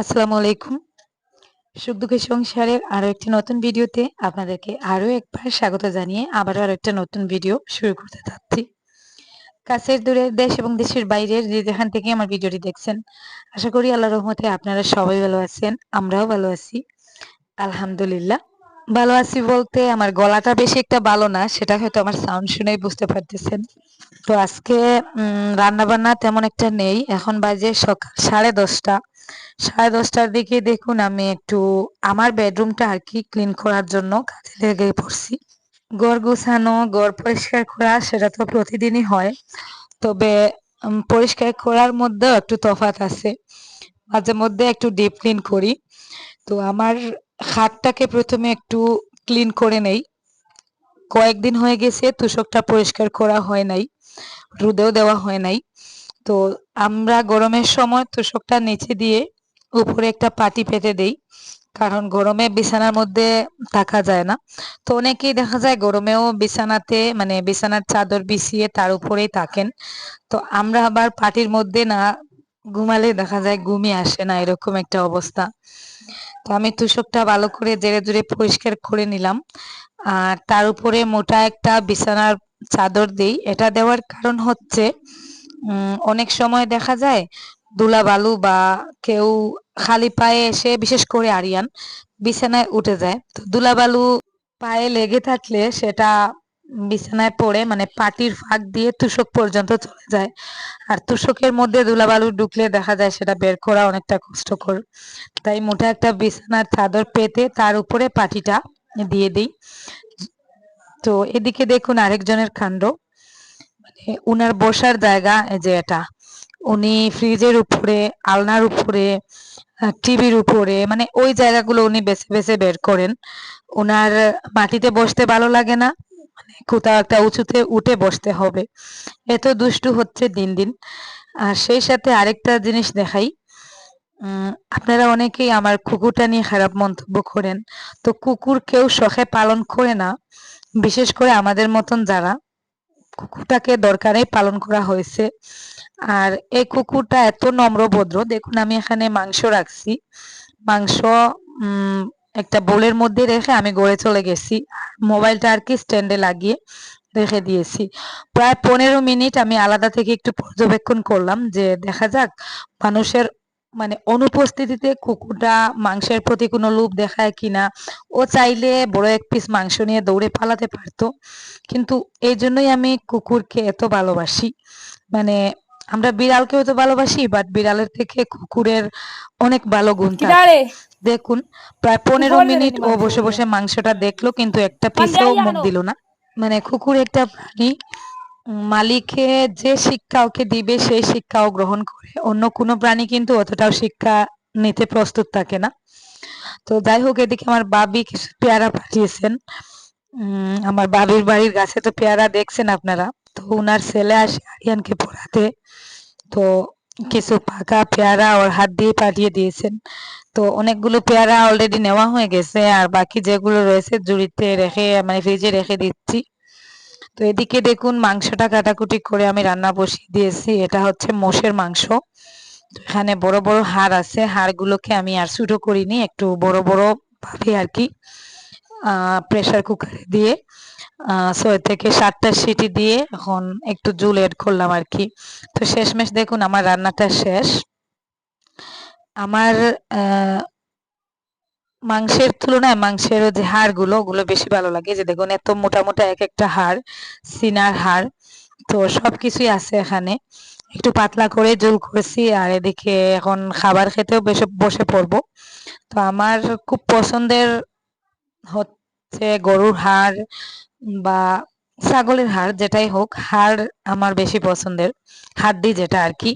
আসসালামু আলাইকুম। সুখ দুঃখের সংসারের আরও একটি নতুন ভিডিওতে আপনাদেরকে আরও একবার স্বাগত জানিয়ে আবারও আরও একটা নতুন ভিডিও শুরু করতে চাচ্ছি কাছের দূরের দেশ এবং দেশের বাইরের যে যেখান থেকে আমার ভিডিওটি দেখছেন, আশা করি আল্লাহ রহমতে আপনারা সবাই ভালো আছেন, আমরাও ভালো আছি। আলহামদুলিল্লাহ। ভালো আছি বলতে আমার গলাটা বেশি একটা ভালো না, সেটা হয়তো আমার সাউন্ড শুনেই বুঝতে পারতেছেন। তো আজকে রান্না বান্না তেমন একটা নেই। এখন বাজে সকাল সাড়ে দশটা। সাড়ে দশটার দিকে দেখুন আমি একটু আমার বেডরুমটা আর কি ক্লিন করার জন্য কাজে লেগে পড়ছি। গড় গুছানো গড় পরিষ্কার করা সেটা তো প্রতিদিনই হয়। তবে পরিষ্কার করার মধ্যেও একটু তফাত আছে। মাঝে মধ্যে একটু ডিপ ক্লিন করি। তো আমার হাতটাকে প্রথমে একটু ক্লিন করে নেই। কয়েকদিন হয়ে গেছে, তুষকটা পরিষ্কার করা হয় নাই। রুদেও দেওয়া হয় নাই। তো আমরা গরমের সময় তোষকটা নিচে দিয়ে উপরে একটা পাটি পেতে দেই, কারণ গরমে বিছানার মধ্যে থাকা যায় না। তো অনেকেই দেখা যায় গরমেও বিছানাতে মানে বিছানার চাদর বিছিয়ে তার উপরেই থাকেন। তো আমরা আবার পাটির মধ্যে না ঘুমালে দেখা যায় ঘুমিয়ে আসে না, এরকম একটা অবস্থা। তো আমি তুষকটা ভালো করে জেরে জুড়ে পরিষ্কার করে নিলাম। আর তার উপরে মোটা একটা বিছানার চাদর দিই। এটা দেওয়ার কারণ হচ্ছে অনেক সময় দেখা যায় দুলা বালু বা কেউ খালি পায়ে এসে, বিশেষ করে আরিয়ান, বিছানায় উঠে যায়। তো দুলা বালু পায়ে লেগে থাকলে সেটা বিছানায় পড়ে মানে পাটির ফাঁক দিয়ে তুষক পর্যন্ত চলে যায়। আর তুষকের মধ্যে দুলাবালু ঢুকলে দেখা যায় সেটা বের করা অনেকটা কষ্টকর। তাই মোটা একটা বিছানার চাদর পেতে তার উপরে পাটিটা দিয়ে দিই। তো এদিকে দেখুন আরেকজনের কাণ্ড। উনার বসার জায়গা, এই যে এটা, উনি ফ্রিজের উপরে, আলনার উপরে টিভির উপরে মানে ওই জায়গাগুলো উনি বেছে বেছে বের করেন। ওনার মাটিতে বসতে ভালো লাগে না মানে কোথাও একটা উঁচুতে উঠে বসতে হবে। এত দুষ্টু হচ্ছে দিন দিন। আর সেই সাথে আরেকটা জিনিস দেখাই। আপনারা অনেকেই আমার কুকুরটা নিয়ে খারাপ মন্তব্য করেন। তো কুকুর কেউ শখে পালন করে না, বিশেষ করে আমাদের মতন যারা। কুকুরটাকে দরকারে পালন করা হয়েছে। আর এই কুকুরটা এত নম্রভদ্র। দেখুন, আমি এখানে মাংস রাখছি। মাংস একটা বোলের মধ্যে রেখে আমি গড়ে চলে গেছি। মোবাইলটা আর কি স্ট্যান্ডে লাগিয়ে রেখে দিয়েছি। প্রায় পনেরো মিনিট আমি আলাদা থেকে একটু পর্যবেক্ষণ করলাম যে দেখা যাক মানুষের মানে অনুপস্থিতিতে কুকুরটা মাংসের প্রতি কোনো লোভ দেখায় কিনা ও চাইলে বড় এক পিস মাংস নিয়ে দৌড়ে পালাতে পারতো। কিন্তু এই জন্যই আমি কুকুরকে এত ভালোবাসি। মানে আমরা বিড়ালকেও তো ভালোবাসি বাট বিড়ালের থেকে কুকুরের অনেক ভালো গুণ দেখুন প্রায় পনেরো মিনিট ও বসে বসে মাংসটা দেখল কিন্তু একটা পিসও মুখ দিল না। মানে কুকুর একটা প্রাণী মালিকে যে শিক্ষা ওকে দিবে, সেই শিক্ষাও গ্রহণ করে। অন্য কোনো প্রাণী কিন্তু অতটাও শিক্ষা নিতে প্রস্তুত থাকে না। তো যাই হোক, এদিকে আমার বাবি কিছু পেয়ারা পাঠিয়েছেন। আমার বাবির বাড়ির গাছে তো পেয়ারা দেখছেন আপনারা। তো উনার ছেলে আসে আরিয়ানকে পড়াতে। তো কিছু পাকা পেয়ারা ওর হাত দিয়ে পাঠিয়ে দিয়েছেন। তো অনেকগুলো পেয়ারা অলরেডি নেওয়া হয়ে গেছে। আর বাকি যেগুলো রয়েছে, জুড়িতে রেখে মানে ফ্রিজে রেখে দিচ্ছি। তো এদিকে দেখুন, মাংসটা কাটাকুটি করে আমি রান্না বসিয়ে দিয়েছি। এটা হচ্ছে মোষের মাংস। এখানে বড় বড় হাড় আছে। হাড়গুলোকে আমি আর ছোটো করিনি, একটু বড় বড় ভাবে আর কি প্রেসার কুকারে দিয়ে ছয় থেকে সাতটা সিটি দিয়ে এখন একটু জুল এড করলাম আর কি। তো শেষমেশ দেখুন, আমার রান্নাটা শেষ। আমার মাংসের তুলনায় মাংসের যে হাড়গুলো, ওগুলো বেশি ভালো লাগে। যে দেখুন, এত মোটা মোটা এক একটা হাড়, সিনার হাড়, তো সবকিছুই আছে এখানে। একটু পাতলা করে জোল করেছি আর এদিকে এখন খাবার খেতেও বেশ বসে পড়ব। তো আমার খুব পছন্দের হচ্ছে গরুর হাড় বা ছাগলের হাড়, যেটাই হোক, হাড় আমার বেশি পছন্দের। হাড্ডি যেটা আর কি।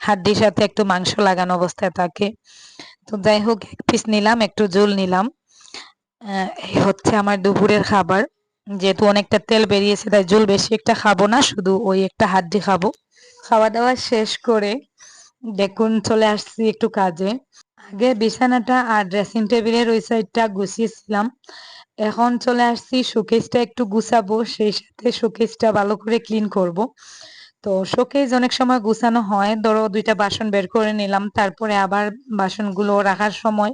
হাড্ডির সাথে একটু মাংস লাগানো অবস্থায় থাকে। তো যাই হোক, এক পিস নিলাম, একটু জোল নিলাম। এই হচ্ছে আমার দুপুরের খাবার। যেহেতু অনেকটা তেল বেরিয়েছে, তাই জল বেশি একটা খাব না, শুধু ওই একটা হাড্ডি খাব। খাওয়া দাওয়া শেষ করে দেখুন, চলে আসছি একটু কাজে। আগে বিছানাটা আর ড্রেসিং টেবিলের ওই সাইডটা গুছিয়েছিলাম। এখন চলে আসছি শোকেসটা একটু গুছাবো, সেই সাথে শোকেসটা ভালো করে ক্লিন করব। তো শোকেজ অনেক সময় গুছানো হয়। ধরো দুইটা বাসন বের করে নিলাম, তারপরে আবার বাসনগুলো রাখার সময়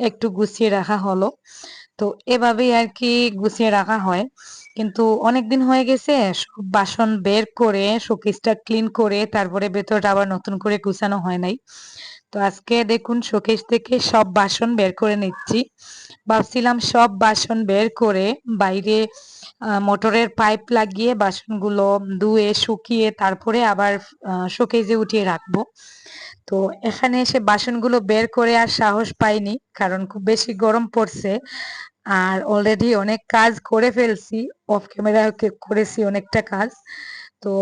একটু গুছিয়ে রাখা হলো। তো এভাবেই আর কি গুছিয়ে রাখা হয়। কিন্তু অনেক দিন হয়ে গেছে, সব বাসন বের করে, শোকেসটা ক্লিন করে, তারপরে ভেতরটা আবার নতুন করে গুছানো হয় নাই। তো আজকে দেখুন, শোকেস থেকে সব বাসন বের করে নিচ্ছি। ভাবছিলাম সব বাসন বের করে বাইরে মোটরের পাইপ লাগিয়ে বাসনগুলো ধুয়ে, শুকিয়ে তারপরে আবার শোকেজে উঠিয়ে রাখব। তো এখানে এসে বাসনগুলো বের করে আর সাহস পাইনি, কারণ খুব বেশি গরম পড়ছে। আর অলরেডি অনেক কাজ করে ফেলছি অফ ক্যামেরা করেছি অনেকটা কাজ। তো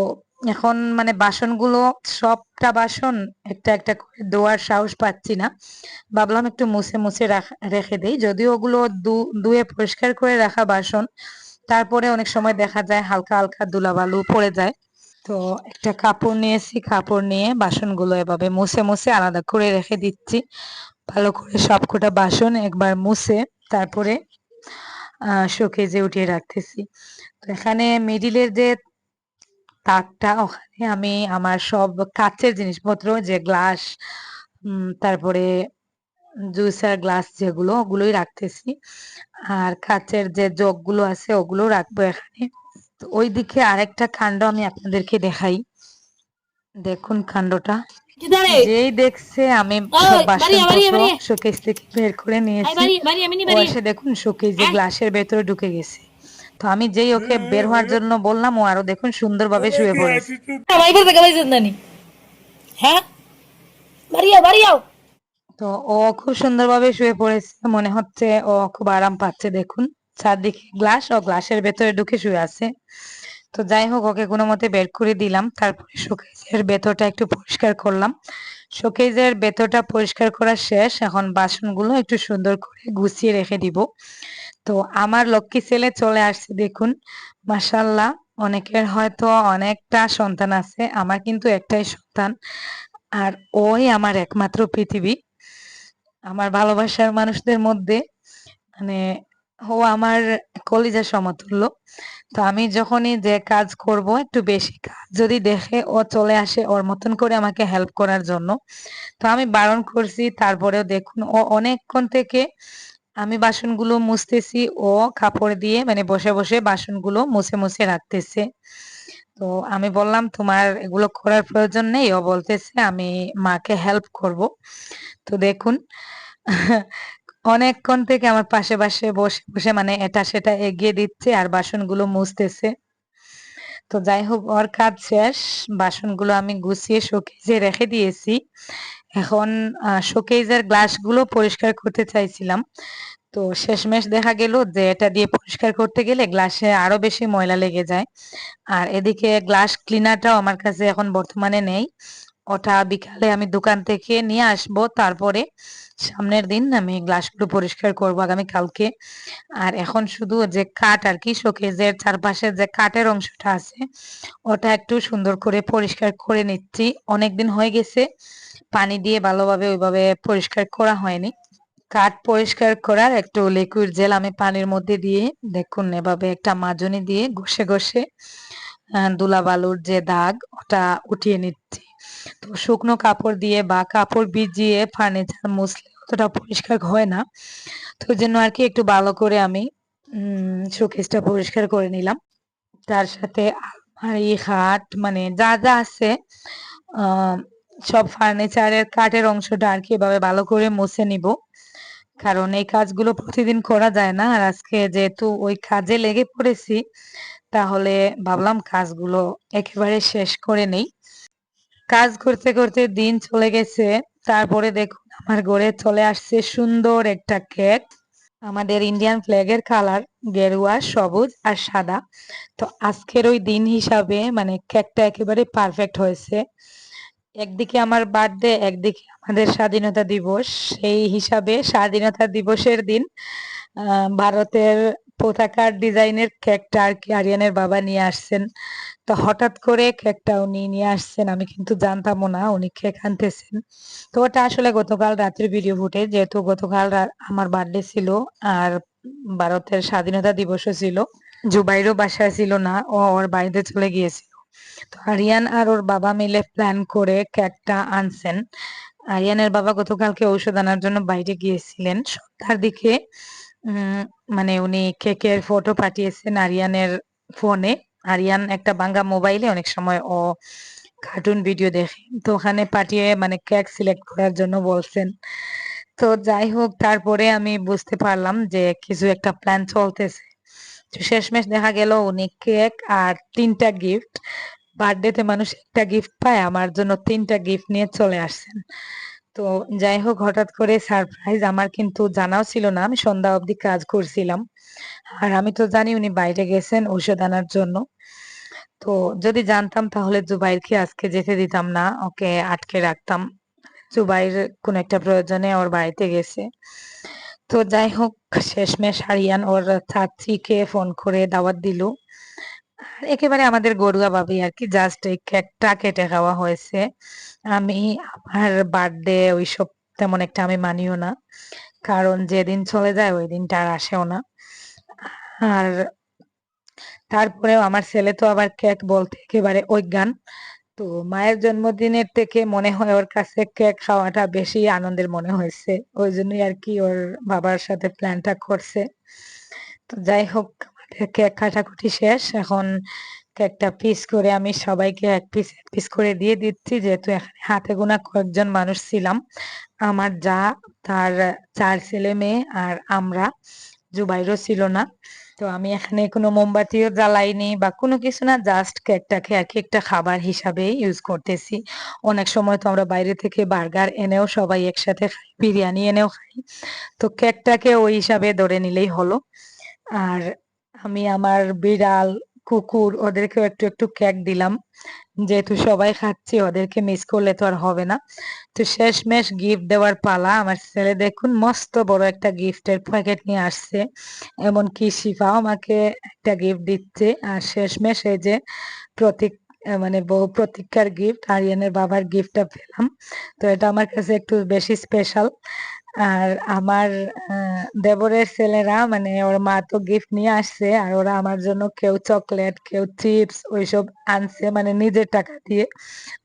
এখন মানে বাসনগুলো, সবটা বাসন একটা একটা করে ধোয়ার সাহস পাচ্ছি না। ভাবলাম একটু মুছে মুছে রেখে দেই। যদিও ওগুলো ধুয়ে পরিষ্কার করে রাখা বাসন, তারপরে অনেক সময় দেখা যায় হালকা হালকা ধুলাবালু পড়ে যায়। তো একটা কাপড় নিয়েছি, কাপড় নিয়ে বাসনগুলো এভাবে মুছে মুছে আলাদা করে রেখে দিচ্ছি। ভালো করে সবকটা বাসন একবার মুছে, তারপরে শোকেজে উঠিয়ে রাখতেছি। তো এখানে মিডিলের যে তাকটা, ওখানে আমি আমার সব কাচের জিনিসপত্র, যে গ্লাস তারপরে জুসার গ্লাস যেগুলো, ওগুলোই রাখতেছি। আর কাচের যে জগগুলো আছে, ওগুলো রাখব এখানে। তো ওই দিকে আরেকটা কাণ্ড আমি আপনাদেরকে দেখাই। দেখুন কাণ্ডটা যেই দেখছে আমি শোকেস থেকে বের করে নিয়েছি দেখুন শোকেসে গ্লাসের ভেতরে ঢুকে গেছে। তো আমি যেই ওকে বের হওয়ার জন্য বললাম ও আরও দেখুন সুন্দরভাবে শুয়ে পড়েছে। হ্যাঁ বাড়িয়াও বাড়িয়াও তো ও খুব সুন্দরভাবে শুয়ে পড়েছে মনে হচ্ছে ও খুব আরাম পাচ্ছে দেখুন। চারদিকে গ্লাস ও গ্লাসের ভেতরে ঢুকে শুয়ে আছে। তো যাই হোক, ওকে কোনো মতে বের করে দিলাম। তারপরে শোকেজের ভেতরটা একটু পরিষ্কার করলাম। শোকেজের ভেতরটা পরিষ্কার করা শেষ। এখন বাসনগুলো একটু সুন্দর করে গুছিয়ে রেখে দিব। তো আমার লক্ষ্মী ছেলে চলে আসছে, দেখুন। মাসাল্লাহ অনেকের হয়তো অনেকটা সন্তান আছে। আমার কিন্তু একটাই সন্তান। আর ওই আমার একমাত্র পৃথিবী। আমার ভালোবাসার মানুষদের মধ্যে। মানে ও আমার কলিজার সমতুল্য। তো আমি যখনই যে কাজ করব, একটু বেশি কাজ। যদি দেখে ও চলে আসে, ওর মতন করে আমাকে হেল্প করার জন্য। তো আমি বারণ করছি, তারপরেও দেখুন, ও অনেকক্ষণ থেকে আমি বাসনগুলো মুছতেছি। ও কাপড় দিয়ে মানে বসে বসে বাসনগুলো মুছে মুছে রাখতেছে। তো আমি বললাম, তোমার এগুলো করার প্রয়োজন নেই? ও বলতেছে, আমি মাকে হেল্প করব। তো দেখুন অনেকক্ষণ থেকে আমার পাশে পাশে বসে বসে মানে এটা সেটা এগিয়ে দিচ্ছে আর বাসনগুলো মুছতেছে। তো যাই হোক, ওর কাজ শেষ। বাসনগুলো আমি গুছিয়ে শোকেজে রেখে দিয়েছি। এখন শোকেজের গ্লাসগুলো পরিষ্কার করতে চাইছিলাম। তো শেষমেশ দেখা গেল যে এটা দিয়ে পরিষ্কার করতে গেলে গ্লাসে আরও বেশি ময়লা লেগে যায়। আর এদিকে গ্লাস ক্লিনারটাও আমার কাছে এখন বর্তমানে নেই। ওটা বিকালে আমি দোকান থেকে নিয়ে আসব, তারপরে সামনের দিন আমি গ্লাসগুলো পরিষ্কার করব আগামী কালকে। আর এখন শুধু যে কাঠ আর কি, শোকেজের চারপাশে যে কাঠের অংশটা আছে, ওটা একটু সুন্দর করে পরিষ্কার করে নিচ্ছি। অনেকদিন হয়ে গেছে, পানি দিয়ে ভালোভাবে ওইভাবে পরিষ্কার করা হয়নি। কাঠ পরিষ্কার করার একটু লিকুইড জেল আমি পানির মধ্যে দিয়ে দেখুন, এভাবে একটা মাজনি দিয়ে ঘষে ঘষে দুলা বালুর যে দাগ, ওটা উঠিয়ে নিচ্ছি। তো শুকনো কাপড় দিয়ে বা কাপড় ভিজিয়ে ফার্নিচার মুছলে অতটা পরিষ্কার হয় না। তো জন্য আর কি একটু ভালো করে আমি শোকেসটা পরিষ্কার করে নিলাম। তার সাথে আলমারি, খাট মানে যা যা আছে সব ফার্নিচারের কাঠের অংশটা আর কি এভাবে ভালো করে মুছে নিব। কারণ এই কাজগুলো প্রতিদিন করা যায় না। আর আজকে যেহেতু ওই কাজে লেগে পড়েছি তাহলে ভাবলাম কাজগুলো একেবারে শেষ করে নেই। কাজ করতে করতে দিন চলে গেছে। তারপরে দেখুন, আমার ঘরে চলে আসছে সুন্দর একটা কেক আমাদের ইন্ডিয়ান ফ্ল্যাগের কালার গেরুয়া, সবুজ আর সাদা। তো আজকের ওই দিন হিসাবে মানে কেকটা একেবারে পারফেক্ট হয়েছে। একদিকে আমার বার্থডে একদিকে আমাদের স্বাধীনতা দিবস। সেই হিসাবে স্বাধীনতা দিবসের দিন ভারতের পতাকার ডিজাইনের কেকটা আর কি আরিয়ানের বাবা নিয়ে আসছেন। তো হঠাৎ করে কেকটা উনি নিয়ে আসছেন, আমি কিন্তু জানতামও না উনি কেক আনতেছেন। তো ওটা আসলে গতকাল রাত্রে ভিডিও ফুটে যেহেতু গতকাল আমার বার্থডে ছিল আর ভারতের স্বাধীনতা দিবসও ছিল, জুবাইরও বাসায় ছিল না, ও ওর বাড়িতে চলে গিয়েছিল। তো আরিয়ান আর ওর বাবা মিলে প্ল্যান করে কেকটা আনছেন। আরিয়ানের বাবা গতকালকে ঔষধ আনার জন্য বাইরে গিয়েছিলেন। সন্ধ্যার দিকে মানে উনি কেকের ফটো পাঠিয়েছেন আরিয়ানের ফোনে আরিয়ান একটা বাঙ্গা মোবাইলে অনেক সময় ও কার্টুন ভিডিও দেখে। তো ওখানে পাঠিয়ে মানে কেক সিলেক্ট করার জন্য বলছেন। তো যাই হোক, তারপরে আমি বুঝতে পারলাম যে কিছু একটা প্ল্যান চলতেছে। শেষমেশ দেখা গেল উনি কেক আর তিনটা গিফট বার্থডেতে মানুষ একটা গিফট পায়, আমার জন্য তিনটা গিফট নিয়ে চলে আসছেন। তো যাই হোক, হঠাৎ করে সারপ্রাইজ আমার কিন্তু জানাও ছিল না। আমি সন্ধ্যা অবধি কাজ করছিলাম। আর আমি তো জানি উনি বাইরে গেছেন ঔষধ আনার জন্য। তো যদি জানতাম তাহলে জুবাইরকে আজকে যেতে দিতাম না। ওকে আটকে রাখতাম। জুবাইর কোন একটা প্রয়োজনে ওর বাড়িতে গেছে। তো যাই হোক, শেষমেশ হারিয়ান ওর চাচিকে ফোন করে দাওয়াত দিল। একেবারে আমাদের গরুয়া ভাবি আর কি জাস্ট এই কেকটা কেটে খাওয়া হয়েছে। আমি আমার বার্থডে ওইসব তেমন একটা আমি মানিও না। কারণ যেদিন চলে যায় ওই দিনটা আর আসেও না। আর তারপরেও আমার ছেলে তো আবার কেক বলতে একেবারে অজ্ঞান। তো মায়ের জন্মদিনের থেকে মনে হয় ওর কাছে কেক খাওয়াটা বেশি আনন্দের মনে হয়েছে। ওই জন্যই আর কি ওর বাবার সাথে প্ল্যানটা করছে। তো যাই হোক কেক কাটাকুটি শেষ। এখন কেকটা পিস করে আমি সবাইকে এক পিস এক পিস করে দিয়ে দিচ্ছি। যেহেতু এখানে হাতে গোনা কয়েকজন মানুষ ছিলাম। আমার যা, তার চার ছেলে মেয়ে আর আমরা, জুবাইরও ছিল না। তো আমি এখানে কোনো মোমবাতিও জ্বালাইনি বা কোনো কিছু না জাস্ট কেকটাকে এক একটা খাবার হিসাবে ইউজ করতেছি। অনেক সময় তো আমরা বাইরে থেকে বার্গার এনেও সবাই একসাথে খাই, বিরিয়ানি এনেও খাই। তো কেকটাকে ওই হিসাবে ধরে নিলেই হলো। আর আমি আমার বিড়াল কুকুর, ওদেরকেও একটু একটু কেক দিলাম। যেহেতু সবাই খাচ্ছে, ওদেরকে মিস করলে তো আর হবে না। তো শেষমেশ গিফট দেওয়ার পালা। আমার ছেলে দেখুন, মস্ত বড় একটা গিফটের প্যাকেট নিয়ে আসছে। এমনকি শিফাও আমাকে একটা গিফট দিচ্ছে। আর শেষমেশ এই যে প্রতীক মানে বহু প্রতীক্ষার গিফট আরিয়ানের বাবার গিফটটা পেলাম। তো এটা আমার কাছে একটু বেশি স্পেশাল আর আমার দেবরের ছেলেরা মানে ওর মা তো গিফট নিয়ে আসছে, আর ওরা আমার জন্য কেউ চকলেট কেউ চিপস ওইসব আনছে মানে নিজের টাকা দিয়ে।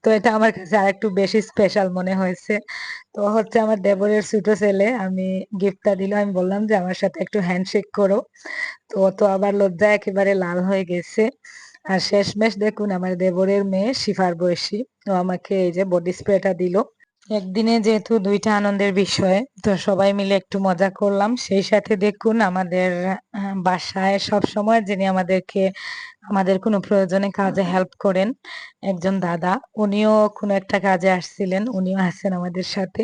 তো এটা আমার কাছে আর একটু বেশি স্পেশাল মনে হয়েছে। তো হচ্ছে আমার দেবরের ছোট ছেলে, আমি গিফটটা দিল, আমি বললাম যে আমার সাথে একটু হ্যান্ডশেক করো। তো তো আবার লজ্জায় একেবারে লাল হয়ে গেছে। আর শেষমেশ দেখুন, আমার দেবরের মেয়ে শিফার বয়সী। ও আমাকে এই যে বডি স্প্রেটা দিল। একদিনে যেহেতু দুইটা আনন্দের বিষয়, তো সবাই মিলে একটু মজা করলাম। সেই সাথে দেখুন, আমাদের বাসায় সব সময় যিনি আমাদেরকে, আমাদের কোনো প্রয়োজনে কাজে হেল্প করেন, একজন দাদা। উনিও কোনো একটা কাজে আসছিলেন, উনিও আছেন আমাদের সাথে।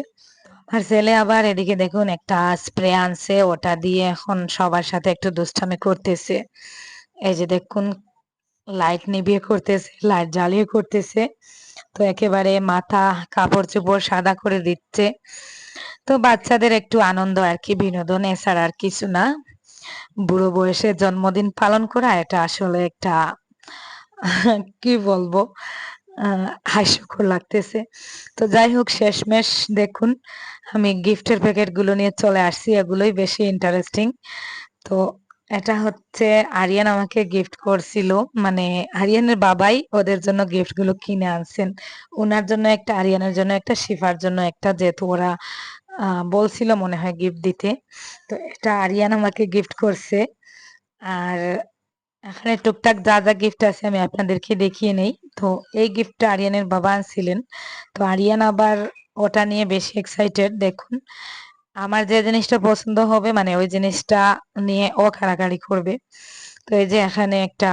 আর ছেলে আবার এদিকে দেখুন, একটা স্প্রে আনছে, ওটা দিয়ে এখন সবার সাথে একটু দুষ্টামি করতেছে। এই যে দেখুন লাইট নিভিয়ে করতেছে লাইট জ্বালিয়ে করতেছে। তো একেবারে মাথা কাপড় চোপড় সাদা করে দিচ্ছে। তো বাচ্চাদের একটু আনন্দ আর কি, বিনোদন এছাড়া আর কিছু না। বুড়ো বয়সে জন্মদিন পালন করা, এটা আসলে একটা, কি বলব হাস্যকর লাগতেছে। তো যাই হোক, শেষমেশ দেখুন, আমি গিফটের প্যাকেটগুলো নিয়ে চলে আসছি, এগুলোই বেশি ইন্টারেস্টিং তো এটা হচ্ছে আরিয়ান আমাকে গিফট করছিল। মানে আরিয়ানের বাবাই ওদের জন্য গিফটগুলো কিনে আনছেন। ওনার জন্য একটা, আরিয়ানের জন্য একটা, শিফার জন্য একটা যেহেতু ওরা বলছিল মনে হয় গিফট দিতে। তো এটা আরিয়ান আমাকে গিফট করছে। আর এখানে টুকটাক যা যা গিফট আছে আমি আপনাদেরকে দেখিয়ে নেই। তো এই গিফটটা আরিয়ানের বাবা আনছিলেন। তো আরিয়ান আবার ওটা নিয়ে বেশি এক্সাইটেড দেখুন। আমার যে জিনিসটা পছন্দ হবে মানে ওই জিনিসটা নিয়ে ও কাড়াকাড়ি করবে। তো এই যে এখানে একটা,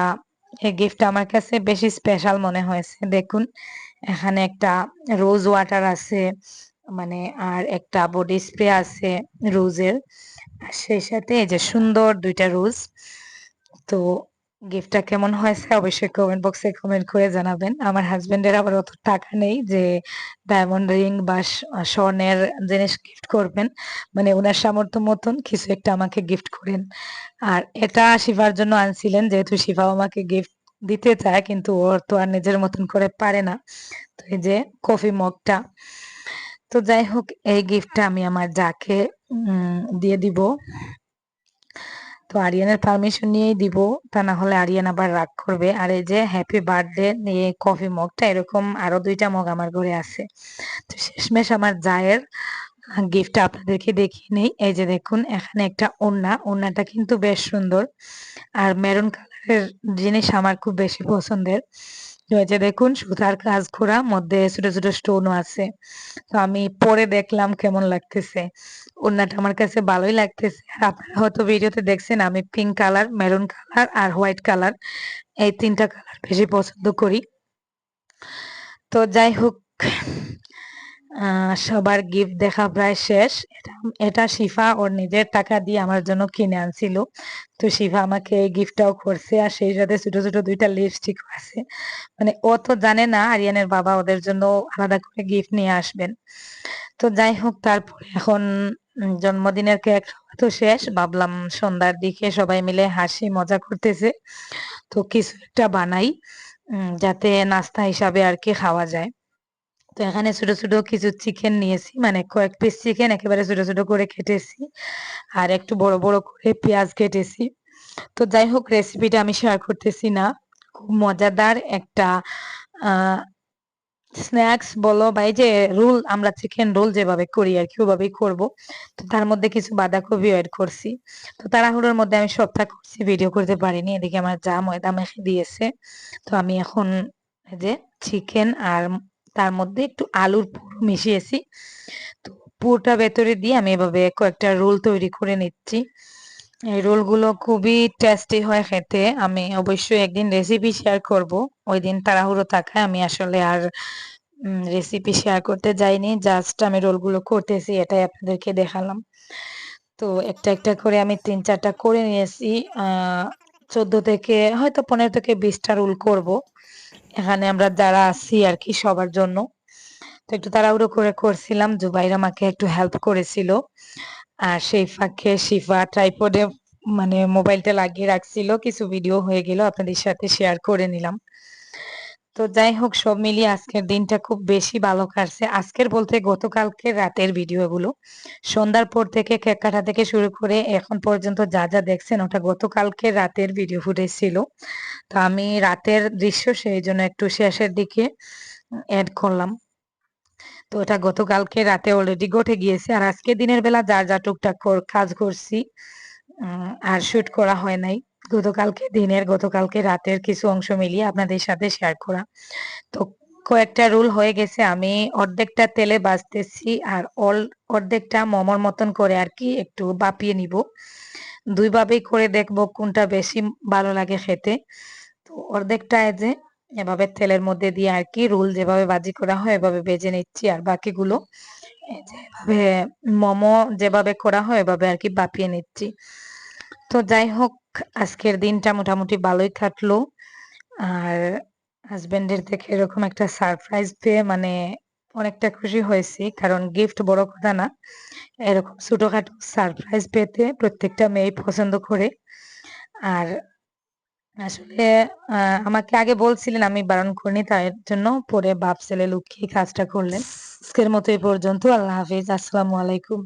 এই গিফটটা আমার কাছে বেশি স্পেশাল মনে হয়েছে, দেখুন। এখানে একটা রোজ ওয়াটার আছে মানে আর একটা বডি স্প্রে আছে রোজের সেই সাথে এই যে সুন্দর দুইটা রোজ তো গিফটটা কেমন হয়েছে অবশ্যই কমেন্ট বক্সে কমেন্ট করে জানাবেন। আমার হাজবেন্ডের আবার অত টাকা নেই যে ডায়মন্ড রিং বা স্বর্ণের জিনিস গিফট করবেন। মানে ওনার সামর্থ্য মতন কিছু একটা আমাকে গিফট করেন। আর এটা শিফার জন্য আনছিলেন, যেহেতু শিফাও আমাকে গিফট দিতে চায়, কিন্তু ওর তো আর নিজের মতন করে পারে না। তো এই যে কফি মগটা তো যাই হোক, এই গিফটটা আমি আমার যাকে দিয়ে দিব। তো আরিয়ানের পারমিশন নিয়েই দিব। তা না হলে আরিয়ান আবার রাগ করবে। আর এই যে হ্যাপি বার্থডে নিয়ে কফি মগটা এরকম আরও দুইটা মগ আমার ঘরে আছে। তো শেষমেশ আমার জায়ের গিফটটা আপনাদেরকে দেখিয়ে নেই। এই যে দেখুন, এখানে একটা ওড়না। ওড়নাটা কিন্তু বেশ সুন্দর। আর মেরুন কালারের জিনিস আমার খুব বেশি পছন্দের। তো দেখুন, সুতার কাজ করা মধ্যে ছোট ছোট স্টোনও আছে। তো আমি পরে দেখলাম কেমন লাগতেছে। ওনাটা আমার কাছে ভালোই লাগতেছে। আর আপনারা হয়তো ভিডিওতে দেখছেন, আমি পিঙ্ক কালার মেরুন কালার আর হোয়াইট কালার এই তিনটা কালার বেশি পছন্দ করি। তো যাই হোক সবার গিফট দেখা প্রায় শেষ। এটা এটা শিফা ওর নিজের টাকা দিয়ে আমার জন্য কিনে আনছিল। তো শিফা আমাকে এই গিফটটাও করছে আর সেই সাথে ছোট ছোট দুইটা লিপস্টিক আছে। মানে ও তো জানে না আরিয়ানের বাবা ওদের জন্য আলাদা করে গিফট নিয়ে আসবেন। তো যাই হোক, তারপরে এখন জন্মদিনের কেক তো শেষ। ভাবলাম সন্ধ্যার দিকে সবাই মিলে হাসি মজা করতেছে। তো কিছু একটা বানাই যাতে নাস্তা হিসাবে আর কি খাওয়া যায়। তো এখানে ছোট ছোট কিছু চিকেন নিয়েছি মানে কয়েক পিস চিকেন একেবারে ছোট ছোট করে কেটেছি আর একটু বড় বড় করে পেঁয়াজ কেটেছি। তো যাই হোক রেসিপিটা আমি শেয়ার করতেছি না। খুব মজাদার একটা স্ন্যাক্স বলো এই যে রোল আমরা চিকেন রোল যেভাবে করি আর কি, ওভাবেই করব। তো তার মধ্যে কিছু বাঁধাকপি অ্যাড করছি। তো তাড়াহুড়োর মধ্যে আমি সবটা করছি ভিডিও করতে পারিনি, এদিকে আমার যা ময়দা মেখে দিয়েছে। তো আমি এখন যে চিকেন আর তার মধ্যে একটু আলুর পুর মিশিয়েছি। তো পুরটা ভেতরে দিয়ে আমি এভাবে কয়েকটা রোল তৈরি করে নিচ্ছি। এই রোলগুলো খুবই টেস্টি হয় খেতে। আমি অবশ্যই একদিন রেসিপি শেয়ার করব। ওই দিন তাড়াহুড়ো থাকায় আমি আসলে আর রেসিপি শেয়ার করতে যাইনি। জাস্ট আমি রোলগুলো করতেছি, এটাই আপনাদেরকে দেখালাম। তো একটা একটা করে আমি তিন চারটা করে নিয়েছি। চোদ্দ থেকে, হয়তো পনেরো থেকে বিশটা রোল করব। এখানে আমরা যারা আছি আর কি সবার জন্য। তো একটু তাড়াহুড়ো করে করছিলাম, জুবাইর আমাকে একটু হেল্প করেছিল। আর সেই ফাঁকে শিফা ট্রাইপডে মানে মোবাইলটা লাগিয়ে রাখছিল, কিছু ভিডিও হয়ে গেল, আপনাদের সাথে শেয়ার করে নিলাম। তো যাই হোক, সব মিলিয়ে আজকের দিনটা খুব বেশি ভালো কাটছে। আজকের বলতে গতকালকে রাতের ভিডিও এগুলো সন্ধ্যার পর থেকে কেক কাটা থেকে শুরু করে এখন পর্যন্ত যা যা দেখছেন, ওটা গতকালকে রাতের ভিডিও ফুটেজ ছিল। তো আমি রাতের দৃশ্য সেই জন্য একটু শেষের দিকে অ্যাড করলাম। তো ওটা গতকালকে রাতে অলরেডি ঘটে গিয়েছে। আর আজকে দিনের বেলা যা যা টুকটাক কাজ করছি আর শুট করা হয় নাই। গতকালকে দিনের, গতকালকে রাতের কিছু অংশ মিলিয়ে আপনাদের সাথে শেয়ার করা। তো কয়েকটা রুল হয়ে গেছে। আমি অর্ধেকটা তেলে ভাজতেছি আর অল অর্ধেকটা মোমোর মতন করে আর কি একটু বাপিয়ে নিব। দুই ভাবেই করে দেখব কোনটা বেশি ভালো লাগে খেতে। অর্ধেকটা যে এভাবে তেলের মধ্যে দিয়ে আর কি রোল যেভাবে ভাজি করা হয়, এভাবে ভেজে নিচ্ছি। আর বাকিগুলো এই যে এভাবে মোমো যেভাবে করা হয়, এভাবে আর কি বাপিয়ে নিচ্ছি। তো যাই হোক, আজকের দিনটা মোটামুটি ভালোই কাটলো। আর হাজবেন্ডের থেকে এরকম একটা সারপ্রাইজ পেয়ে মানে অনেকটা খুশি হয়েছি। কারণ গিফট বড় কথা না, এরকম ছোটখাটো সারপ্রাইজ পেতে প্রত্যেকটা মেয়ে পছন্দ করে। আর আসলে আমাকে আগে বলছিলেন আমি বারণ করিনি তার জন্য পরে বাপ ছেলে লুকিয়ে কাজটা করলেন। আজকের মতো এই পর্যন্ত, আল্লাহ হাফিজ, আসসালামু আলাইকুম।